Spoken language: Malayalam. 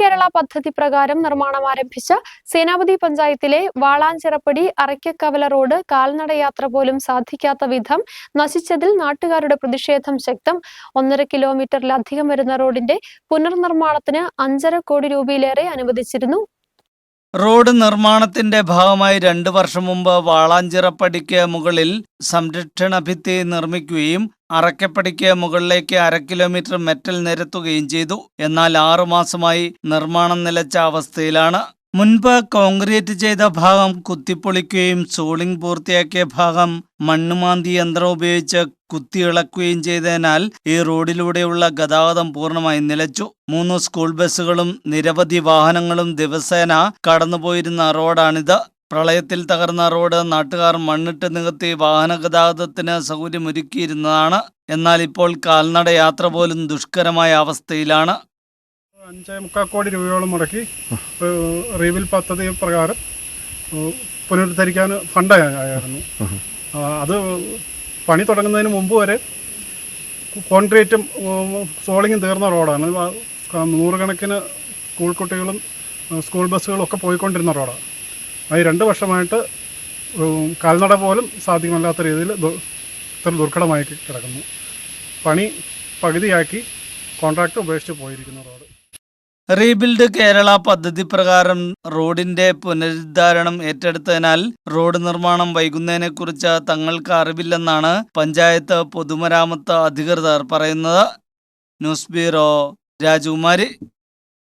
കേരള പദ്ധതി പ്രകാരം നിർമ്മാണം ആരംഭിച്ച സേനാപതി പഞ്ചായത്തിലെ വാളാഞ്ചിറപ്പടി അറയ്ക്കക്കവല റോഡ് കാൽനടയാത്ര പോലും സാധിക്കാത്ത വിധം നശിച്ചതിൽ നാട്ടുകാരുടെ പ്രതിഷേധം ശക്തം. ഒന്നര കിലോമീറ്ററിലധികം വരുന്ന റോഡിന്റെ പുനർനിർമ്മാണത്തിന് അഞ്ചര കോടി രൂപയിലേറെ അനുവദിച്ചിരുന്നു. റോഡ് നിർമ്മാണത്തിന്റെ ഭാഗമായി രണ്ടു വർഷം മുമ്പ് വാളാഞ്ചിറപ്പടിക്ക് മുകളിൽ സംരക്ഷണ ഭിത്തി നിർമ്മിക്കുകയും അറക്കപ്പടിക്ക് മുകളിലേക്ക് അര കിലോമീറ്റർ മെറ്റൽ നിരത്തുകയും ചെയ്തു. എന്നാൽ ആറുമാസമായി നിർമ്മാണം നിലച്ച അവസ്ഥയിലാണ്. മുൻപ് കോൺക്രീറ്റ് ചെയ്ത ഭാഗം കുത്തിപ്പൊളിക്കുകയും സോളിംഗ് പൂർത്തിയാക്കിയ ഭാഗം മണ്ണുമാന്തി യന്ത്രം ഉപയോഗിച്ച് കുത്തിയിളക്കുകയും ചെയ്തതിനാൽ ഈ റോഡിലൂടെയുള്ള ഗതാഗതം പൂർണമായി നിലച്ചു. മൂന്ന് സ്കൂൾ ബസ്സുകളും നിരവധി വാഹനങ്ങളും ദിവസേന കടന്നുപോയിരുന്ന റോഡാണിത്. പ്രളയത്തിൽ തകർന്ന റോഡ് നാട്ടുകാർ മണ്ണിട്ട് നികത്തി വാഹന ഗതാഗതത്തിന് സൗകര്യമൊരുക്കിയിരുന്നതാണ്. എന്നാൽ ഇപ്പോൾ കാൽനട യാത്ര പോലും ദുഷ്കരമായ അവസ്ഥയിലാണ്. അഞ്ചേ മുക്കാൽ കോടി രൂപയോളം മുടക്കി റീവിൽ പദ്ധതി പ്രകാരം പുനരുദ്ധരിക്കാൻ ഫണ്ട് ആയിരുന്നു അത് പണി തുടങ്ങുന്നതിന് മുമ്പ് വരെ കോൺക്രീറ്റും സോളിങ്ങും തീർന്ന റോഡാണ്. നൂറുകണക്കിന് സ്കൂൾ കുട്ടികളും സ്കൂൾ ബസ്സുകളും ഒക്കെ പോയിക്കൊണ്ടിരുന്ന റോഡാണ്. അത് രണ്ട് വർഷമായിട്ട് കാൽനട പോലും സാധ്യമല്ലാത്ത രീതിയിൽ ഇത്ര ദുർഘടമായി കിടക്കുന്നു. പണി പകുതിയാക്കി കോൺട്രാക്ട് ഉപേക്ഷിച്ച് പോയിരിക്കുന്നു റോഡ്. റീബിൽഡ് കേരള പദ്ധതി പ്രകാരം റോഡിന്റെ പുനരുദ്ധാരണം ഏറ്റെടുത്തതിനാൽ റോഡ് നിർമ്മാണം വൈകുന്നതിനെക്കുറിച്ച് തങ്ങൾക്ക് അറിവില്ലെന്നാണ് പഞ്ചായത്ത് പൊതുമരാമത്ത് അധികൃതർ പറയുന്നത്. ന്യൂസ് ബ്യൂറോ രാജകുമാരി.